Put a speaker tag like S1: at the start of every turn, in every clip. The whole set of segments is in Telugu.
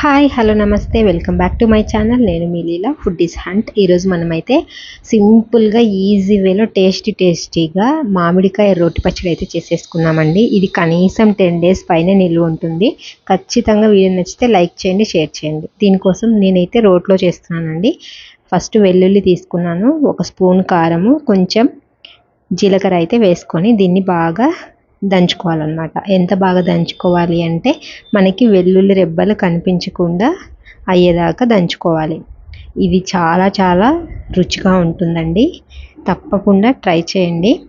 S1: Hi hello namaste. Welcome back to my channel నేను మీ లీలా ఫుడ్ ఈస్ హంట్ ఈరోజు మనమైతే సింపుల్గా ఈజీ వేలో టేస్టీ టేస్టీగా మామిడికాయ రోటి పచ్చడి అయితే చేసేసుకున్నామండి. ఇది కనీసం టెన్ డేస్ పైన నిల్వ ఉంటుంది. ఖచ్చితంగా వీడియో నచ్చితే లైక్ చేయండి షేర్ చేయండి. దీనికోసం నేనైతే రోట్లో చేస్తున్నానండి. ఫస్ట్ వెల్లుల్లి తీసుకున్నాను. ఒక స్పూన్ కారము కొంచెం జీలకర్ర అయితే వేసుకొని దీన్ని బాగా దంచుకోవాలన్నమాట. ఎంత బాగా దంచుకోవాలి అంటే మనకి వెల్లుల్లి రెబ్బలు కనిపించకుండా అయ్యేదాకా దంచుకోవాలి. ఇది చాలా చాలా రుచిగా ఉంటుందండి. తప్పకుండా ట్రై చేయండి.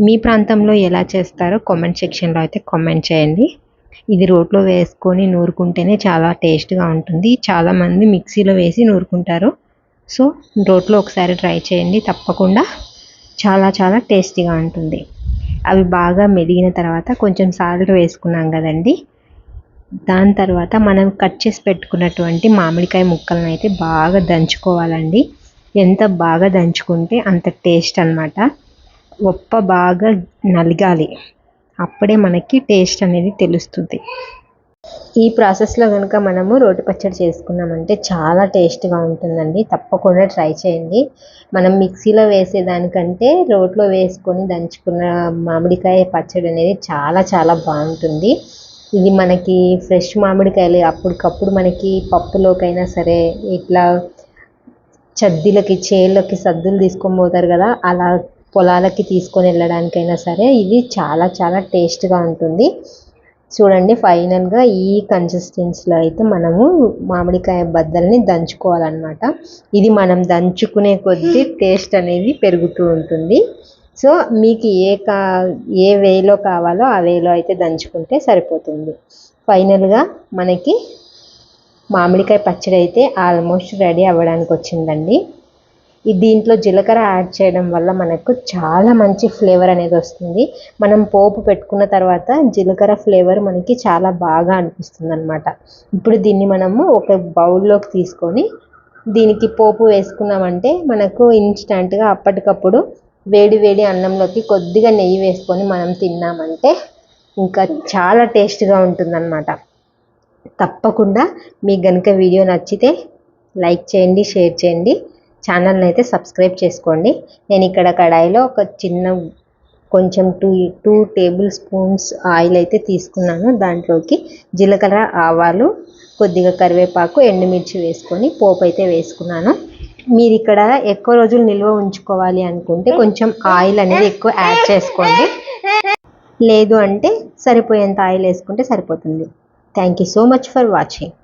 S1: మీ ప్రాంతంలో ఎలా చేస్తారో కామెంట్ సెక్షన్లో అయితే కామెంట్ చేయండి. ఇది రోట్లో వేసుకొని నూరుకుంటేనే చాలా టేస్ట్గా ఉంటుంది. చాలామంది మిక్సీలో వేసి నూరుకుంటారు. సో రోట్లో ఒకసారి ట్రై చేయండి. తప్పకుండా చాలా చాలా టేస్టీగా ఉంటుంది. అవి బాగా మెదిగిన తర్వాత కొంచెం సాల్ట్ వేసుకున్నాం కదండి. దాని తర్వాత మనం కట్ చేసి పెట్టుకున్నటువంటి మామిడికాయ ముక్కలను అయితే బాగా దంచుకోవాలండి. ఎంత బాగా దంచుకుంటే అంత టేస్ట్ అనమాట ఒప్ప బాగా నలగాలి. అప్పుడే మనకి టేస్ట్ అనేది తెలుస్తుంది. ఈ ప్రాసెస్లో కనుక మనము రోటి పచ్చడి చేసుకున్నామంటే చాలా టేస్ట్గా ఉంటుందండి. తప్పకుండా ట్రై చేయండి. మనం మిక్సీలో వేసేదానికంటే రోట్లో వేసుకొని దంచుకున్న మామిడికాయ పచ్చడి అనేది చాలా చాలా బాగుంటుంది. ఇది మనకి ఫ్రెష్ మామిడికాయలు. అప్పటికప్పుడు మనకి పప్పులోకైనా సరే ఇట్లా చద్దిలకి చేళ్ళకి సద్దులు తీసుకొని పోతారు కదా అలా పొలాలకి తీసుకొని వెళ్ళడానికైనా సరే ఇది చాలా చాలా టేస్ట్గా ఉంటుంది. చూడండి ఫైనల్గా ఈ కన్సిస్టెన్సీలో అయితే మనము మామిడికాయ బద్దల్ని దంచుకోవాలన్నమాట. ఇది మనం దంచుకునే కొద్దీ టేస్ట్ అనేది పెరుగుతూ ఉంటుంది. సో మీకు ఏ కా ఏ వేలో కావాలో ఆ వేలో అయితే దంచుకుంటే సరిపోతుంది. ఫైనల్గా మనకి మామిడికాయ పచ్చడి అయితే ఆల్మోస్ట్ రెడీ అవ్వడానికి వచ్చిందండి దీంట్లో జీలకర్ర యాడ్ చేయడం వల్ల మనకు చాలా మంచి ఫ్లేవర్ అనేది వస్తుంది. మనం పోపు పెట్టుకున్న తర్వాత జీలకర్ర ఫ్లేవర్ మనకి చాలా బాగా అనిపిస్తుంది అనమాట ఇప్పుడు దీన్ని మనము ఒక బౌల్లోకి తీసుకొని దీనికి పోపు వేసుకున్నామంటే మనకు ఇన్స్టంట్గా అప్పటికప్పుడు వేడి వేడి అన్నంలోకి కొద్దిగా నెయ్యి వేసుకొని మనం తిన్నామంటే ఇంకా చాలా టేస్ట్గా ఉంటుందన్నమాట. తప్పకుండా మీకు కనుక వీడియో నచ్చితే లైక్ చేయండి షేర్ చేయండి. ఛానల్ని అయితే సబ్స్క్రైబ్ చేసుకోండి. నేను ఇక్కడ కడాయిలో ఒక చిన్న కొంచెం two two tablespoons oil అయితే తీసుకున్నాను. దాంట్లోకి జీలకర్ర ఆవాలు కొద్దిగా కరివేపాకు ఎండుమిర్చి వేసుకొని పోపు అయితే వేసుకున్నాను. మీరు ఇక్కడ ఎక్కువ రోజులు నిల్వ ఉంచుకోవాలి అనుకుంటే కొంచెం ఆయిల్ అనేది ఎక్కువ యాడ్ చేసుకోండి. లేదు అంటే సరిపోయేంత ఆయిల్ వేసుకుంటే సరిపోతుంది. Thank you so much for watching.